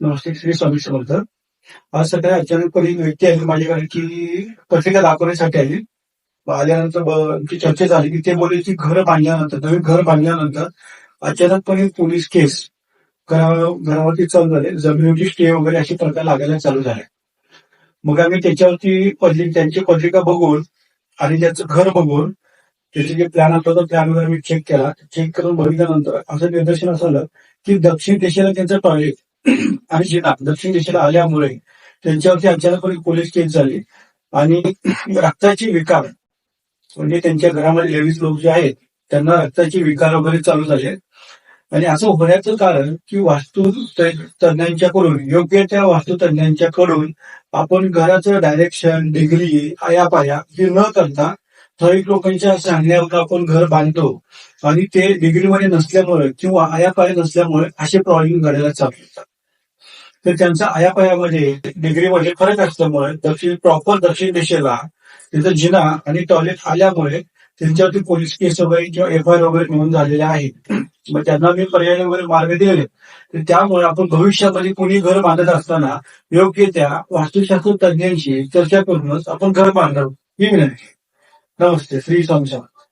नमस्ते श्री स्वामी समर्थ. आज सकाळी अचानकपणे व्यक्ती आली माझ्याकडे की पत्रिका दाखवण्यासाठी आली. आल्यानंतर चर्चा झाली की ते बोलले की घर बांधल्यानंतर नवीन घर बांधल्यानंतर अचानकपणे पोलीस केस घरावरती चालू झाले जमिनीवरची स्टे वगैरे असे प्रकार लागायला चालू झाले. मग आम्ही त्याच्यावरती पत्रिका त्यांची पत्रिका बघून आणि त्याचं घर बघून त्याचे जे प्लॅन होता तो प्लॅन वगैरे मी चेक केला. चेक करून बघितल्यानंतर असं निदर्शन असं आलं की दक्षिण दिशेला त्यांचं टॉयलेट आणि दक्षिण दिशेला आल्यामुळे त्यांच्यावरती अचानकपणे पोलीस केस झाली. आणि रक्ताची विकार म्हणजे त्यांच्या घरामध्ये लेडीज लोक जे आहेत त्यांना रक्ताची विकार वगैरे चालू झाले. आणि असं होण्याचं कारण की वास्तू तज्ञांच्याकडून योग्य त्या वास्तू तज्ञांच्याकडून आपण घराचं डायरेक्शन डिग्री आयापाया हे न करता ठराविक लोकांच्या सांगण्यावर आपण घर बांधतो. आणि ते डिग्रीमध्ये नसल्यामुळे किंवा आयापाया नसल्यामुळे असे प्रॉब्लेम घडायला चालू होतात. तर त्यांचा आयापायामध्ये डिग्रीमध्ये फरक असल्यामुळे दक्षिण प्रॉपर दक्षिण दिशेला तिथं जिना आणि टॉयलेट आल्यामुळे त्यांच्यावरती पोलीस केस वगैरे किंवा एफ आय आर वगैरे नोंद झालेले आहेत. मग त्यांना मी पर्याय वगैरे मार्ग दिले तर त्यामुळे आपण भविष्यामध्ये कोणी घर बांधत असताना योग्य त्या वास्तुशास्त्र तज्ञांशी चर्चा करूनच आपण घर बांधावं ही विनंती नमस्ते श्री स्वामी